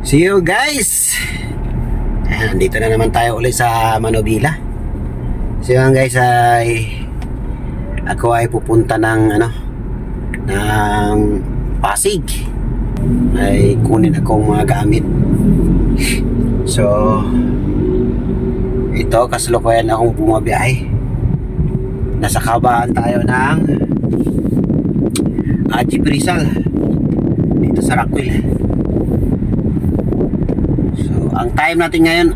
See you guys! Ayan, dito na naman tayo ulit sa Manobila. So yun guys ay ako ay pupunta ng ano ng Pasig ay kunin akong mga gamit. So ito kasalukuyan akong bumabiyahe. Nasa kabaan tayo ng Ajip Rizal dito sa Rockwell. Ang time natin ngayon,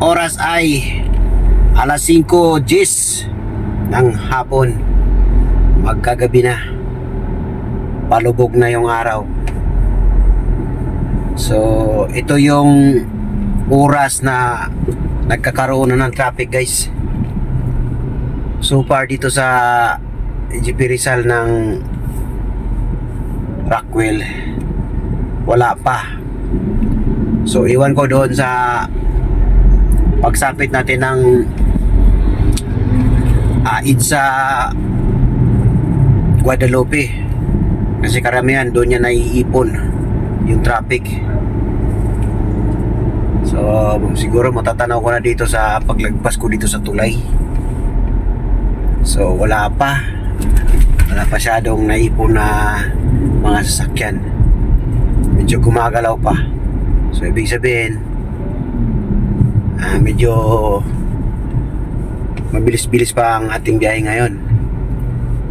oras ay alas 5 gis ng hapon. Magkagabi na. Palubog na yung araw. So, ito yung oras na nagkakaroon na ng traffic guys. So far dito sa GP Rizal ng Rockwell, wala pa. So, iwan ko doon sa pagsapit natin ng uh, sa Guadalupe. Kasi karamihan doon niya naiipon yung traffic. So, siguro matatanaw ko na dito sa paglagpas ko dito sa tulay. So, wala pa. Wala pa syadong naipon na mga sasakyan. Medyo gumagalaw pa. So, ibig sabihin, ah, medyo mabilis-bilis pa ang ating biyahe ngayon.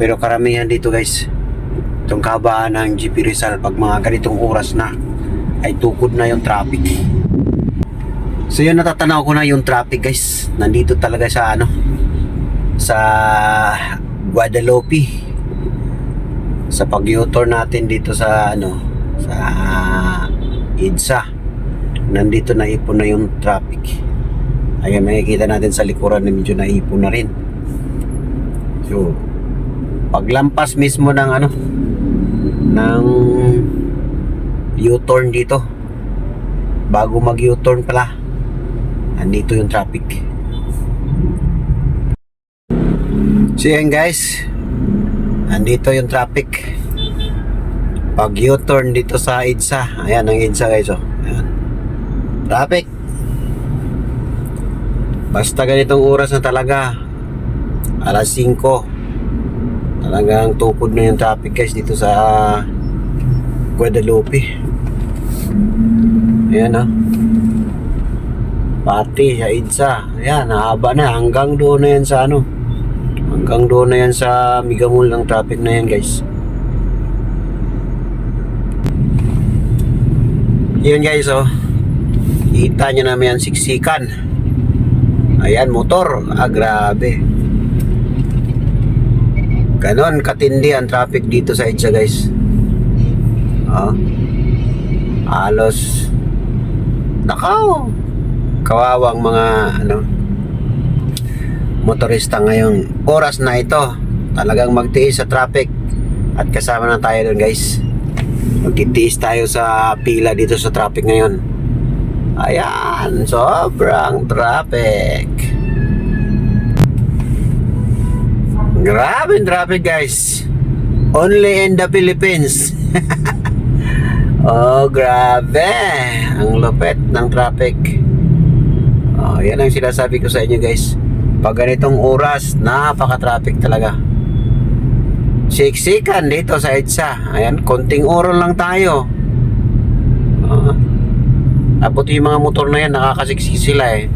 Pero karamihan dito guys, itong kabaan ng GP Rizal pag mga ganitong oras na ay tukod na yung traffic. So yun natatanaw ko na yung traffic guys. Nandito talaga sa ano sa Guadalupe. Sa pag-U-turn natin dito sa ano sa EDSA. Nandito na ipon na yung traffic. Ayan, makikita natin sa likuran na medyo naipon na rin. So, paglampas mismo ng ano, ng U-turn dito, bago mag U-turn pala, andito yung traffic. So yan guys, andito yung traffic. Pag U-turn dito sa EDSA, ayan ang EDSA guys oh. Traffic. Basta ganitong oras na talaga alas 5 talagang tukod na yung traffic guys dito sa Guadalupe. Ayan ah. Pati sa Idsa ayan nahaba na. Hanggang doon na yan sa ano hanggang doon na yan sa Migamul ng traffic na yan guys. Yun guys oh kita nyo naman yan siksikan. Ayan motor. Ah grabe. Ganon katindi ang traffic dito sa Idsa guys. Oh halos nakaw. Kawawang mga ano motorista ngayong oras na ito. Talagang magtiis sa traffic. At kasama na tayo doon guys. Magtitiis tayo sa pila dito sa traffic ngayon ayan sobrang traffic grabe traffic guys only in the Philippines Oh, grabe. Ang lupet ng traffic. Oh, yan ang sinasabi ko sa inyo, guys. Pag ganitong oras, napaka-traffic talaga. Siksikan dito sa EDSA. Ayan, konting oras lang tayo. Oh. Abot yung mga motor na yan, nakakasiksik sila eh.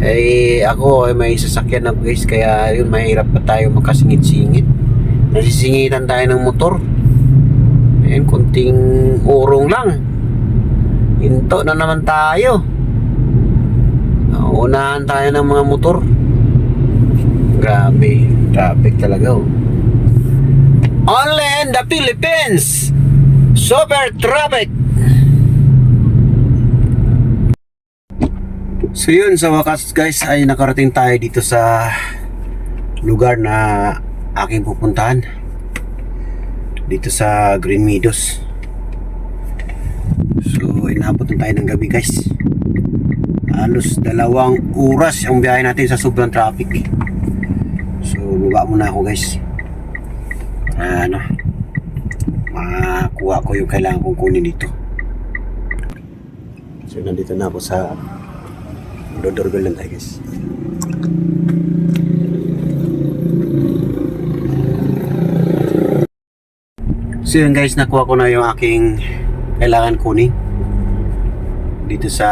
Eh, ako ay may sasakyan na guys, kaya yun, mahirap pa tayo makasingit-singit. Nasisingitan tayo ng motor. Ayan, kunting urong lang. Hinto na naman tayo. Unahan tayo ng mga motor. Grabe, traffic talaga oh. Only in the Philippines. Super traffic. So yun, sa wakas guys ay nakarating tayo dito sa lugar na aking pupuntahan. Dito sa Green Meadows. So inabot na tayo ng gabi guys. Halos dalawang oras ang biyahe natin sa sobrang traffic so baba muna ako guys. Para ano? Makakuha ko yung kailangan kong kunin dito. So nandito na ako sa Dodorgol lang tayo guys. So yun guys, nakuha ko na yung aking kailangan kunin dito sa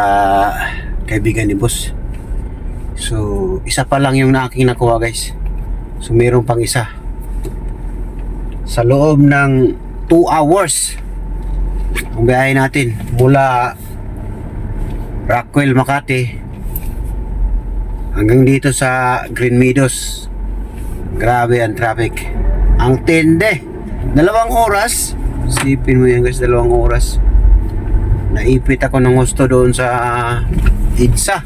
kaibigan ni boss. So, isa pa lang yung aking nakuha guys. So, meron pang isa. Sa loob ng 2 hours, ang natin mula Rockwell, Makati hanggang dito sa Green Meadows. Grabe ang traffic. Ang tende. Dalawang oras. Sipin mo yan guys, dalawang oras. Naipit ako ng gusto doon sa EDSA.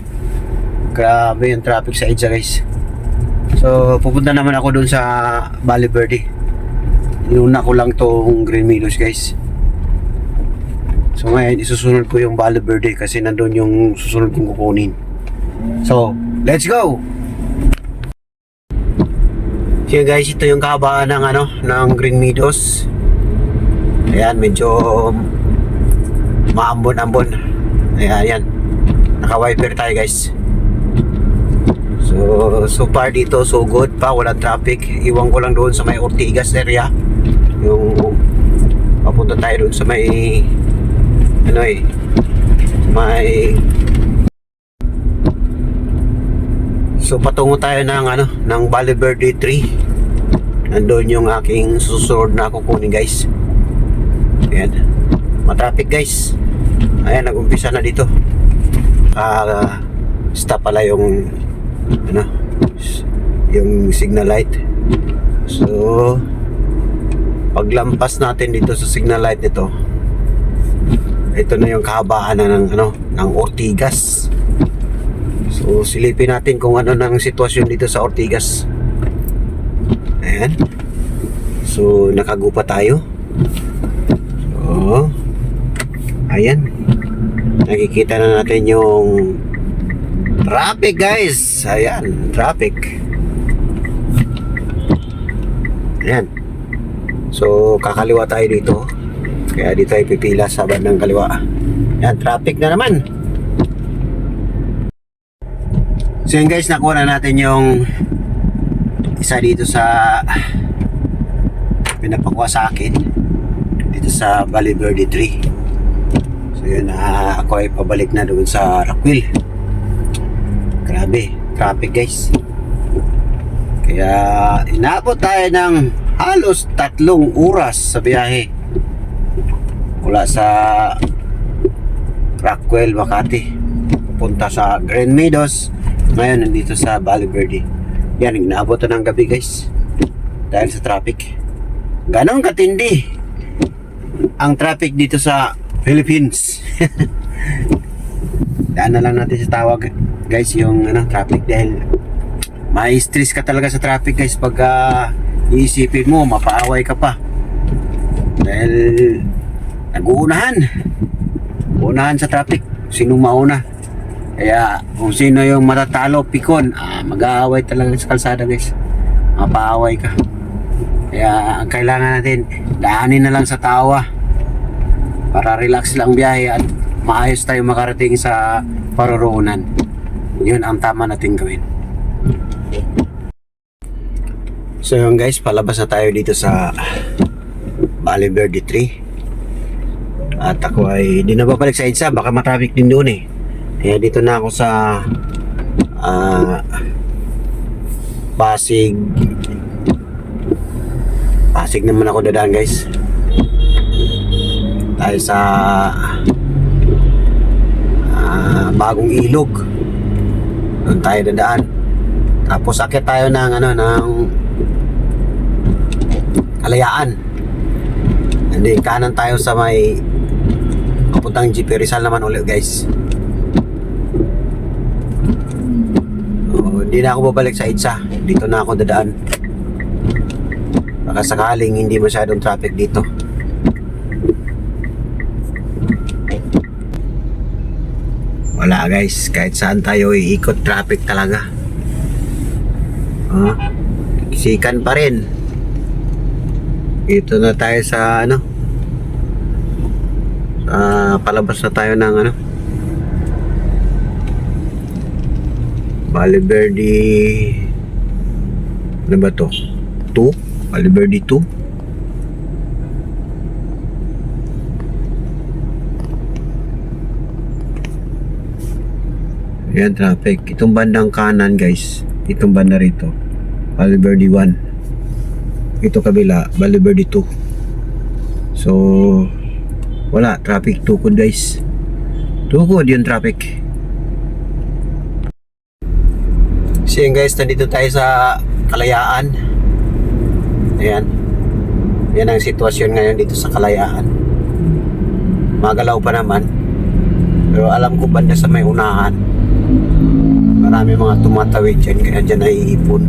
Grabe yung traffic sa EDSA guys. So, pupunta naman ako doon sa Valle Verde. Inuna ko lang tong Green Meadows guys. So ngayon, isusunod ko yung Valle Verde kasi nandun yung susunod kong kukunin. So, let's go! So guys, ito yung kahabaan ng ano, ng Green Meadows. Ayan, medyo maambon-ambon. Ayan, ayan. Naka-wiper tayo guys. So, so far dito, so good pa. Walang traffic. Iwan ko lang doon sa may Ortigas area. Yung papunta tayo doon sa may ano eh may So patungo tayo ng ano ng Valle Verde 3. Nandoon yung aking susunod na kukunin guys. Ayan. Matraffic guys. Ayan nag-umpisa na dito. Ah stop pala yung ano yung signal light. So paglampas natin dito sa signal light nito ito na yung kahabaan na ng ano ng Ortigas. So silipin natin kung ano nang sitwasyon dito sa Ortigas. Ayan. So nakagupa tayo. So ayan. Nakikita na natin yung traffic guys. Ayan, traffic. Ayan. So kakaliwa tayo dito. Kaya dito ay pipila sa bandang kaliwa. Yan, traffic na naman. So yun guys, nakuha na natin yung isa dito sa pinapakuha sa akin dito sa Valle Verde 3. So yun, na ako ay pabalik na doon sa Rockwell. Grabe, traffic guys. Kaya inabot tayo ng halos tatlong oras sa biyahe mula sa Rockwell, Makati punta sa Green Meadows ngayon nandito sa Valle Verde. Yan, inaabot na ng gabi guys. Dahil sa traffic. Ganon katindi ang traffic dito sa Philippines. Daan na lang natin sa tawag guys yung ano, traffic dahil may stress ka talaga sa traffic guys pag uh, iisipin mo mapaaway ka pa. Dahil nag-uunahan. Uunahan sa traffic. Sinong mauna kaya kung sino yung matatalo pikon. Ah, mag-aaway talaga sa kalsada guys. Mapaaway ka. Kaya ang kailangan natin daanin na lang sa tawa. Para relax lang biyahe at maayos tayo makarating sa paroroonan. Yun ang tama natin gawin. So yun guys palabas na tayo dito sa Valle Verde 3 at ako ay di na babalik sa EDSA. Baka matraffic din doon eh kaya dito na ako sa ah, Pasig. Pasig naman ako dadaan guys. Dahil sa ah, bagong ilog. Doon tayo dadaan. Tapos akit tayo ng ano ng kalayaan. And then kanan tayo sa may papuntang GP Rizal naman ulit guys so, hindi na ako babalik sa EDSA. Dito na ako dadaan. Baka sakaling hindi masyadong traffic dito. Wala guys. Kahit saan tayo iikot traffic talaga. Ah, sikan pa rin. Dito na tayo sa ano? Ah, palabas na tayo ng ano Valle Verde ano ba to? 2? Valle Verde 2? Yan traffic. Itong bandang kanan guys. Itong banda rito. Valle Verde 1. Ito kabila. Valle Verde 2. So, wala. Traffic tukod guys. Tukod yung traffic. So yun guys, nandito tayo sa Kalayaan. Ayan. Yan ang sitwasyon ngayon dito sa Kalayaan. Magalaw pa naman. Pero alam ko banda sa may unahan. Marami mga tumatawid dyan, kaya dyan naiipon.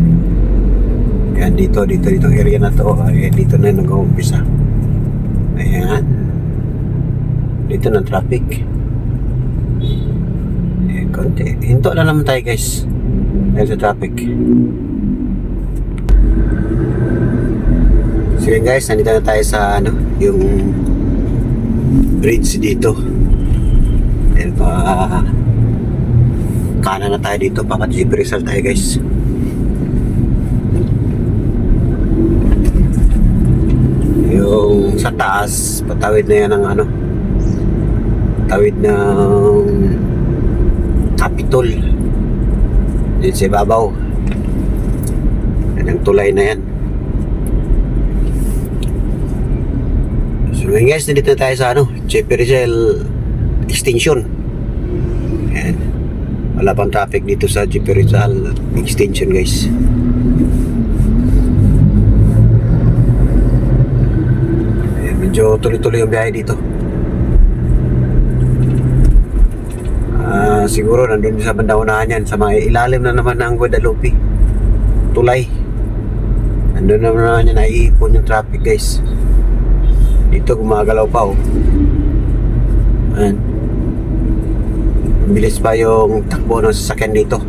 Ayan, dito, dito, dito area na to. Ayan, dito na nag-uumpisa. Ayan. Dito na traffic. Ayan, konti. Hinto na naman tayo guys. Dahil sa traffic. So yun guys, nandito na tayo sa ano, yung bridge dito. Dahil pa kanan na tayo dito, papat Jeep Rizal tayo guys. Yung sa taas, patawid na yan ng ano, tawid ng Capitol. Yan sa ibabaw. Yan ang tulay na yan. So ngayon guys, nandito na tayo sa ano, Jeep Rizal Extension. Yan. Wala pang traffic dito sa Jeep Rizal Extension guys. Ayan, medyo tuloy-tuloy yung biyahe dito. Ah, siguro nandun sa bandang unahan yan sa mga ilalim na naman ng Guadalupe. Tulay. Nandun na naman yan, naiipon yung traffic guys. Dito gumagalaw pa oh. Ayan. Bilis pa yung takbo ng sasakyan dito.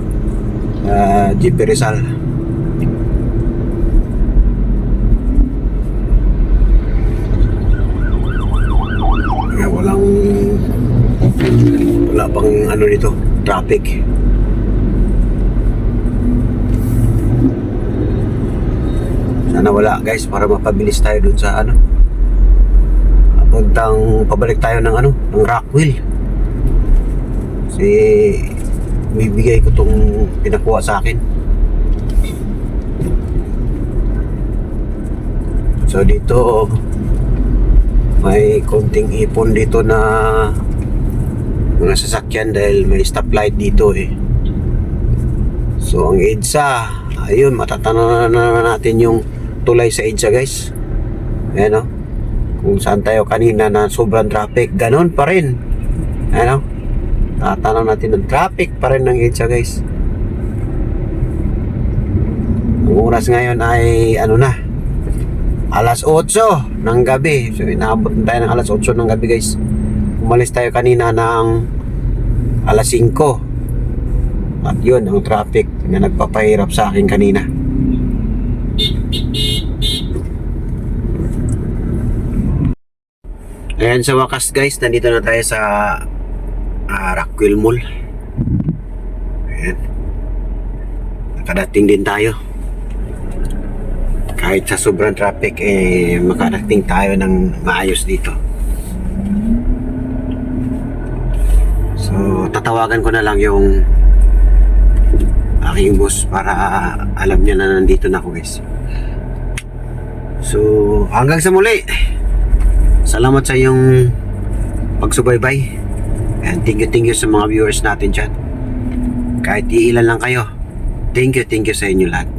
Uh, Jeep Rizal. Kaya walang wala pang ano dito, traffic. Sana wala guys para mapabilis tayo dun sa ano. Puntang pabalik tayo ng ano, ng Rockwell. Kasi bibigay ko tong pinakuha sa akin. So dito may konting ipon dito na mga sasakyan dahil may stoplight dito eh. So ang EDSA, ayun, matatanaw na naman natin yung tulay sa EDSA guys. Ayan o. Kung saan tayo kanina na sobrang traffic, ganon pa rin. Ayan o. Tatanaw natin ng traffic pa rin ng EDSA guys. Ang oras ngayon ay ano na, alas 8 ng gabi. So inaabot na tayo ng alas 8 ng gabi guys. Umalis tayo kanina ng alas 5. At yun ang traffic na nagpapahirap sa akin kanina. Ayan sa wakas guys, nandito na tayo sa uh, Rockwell Mall. Ayan. Nakadating din tayo. Kahit sa sobrang traffic, eh, makarating tayo ng maayos dito. Tatawagan ko na lang yung aking boss para alam niya na nandito na ako guys. So, hanggang sa muli. Salamat sa iyong pagsubaybay. And thank you, thank you sa mga viewers natin dyan. Kahit iilan lang kayo. Thank you, thank you sa inyo lahat.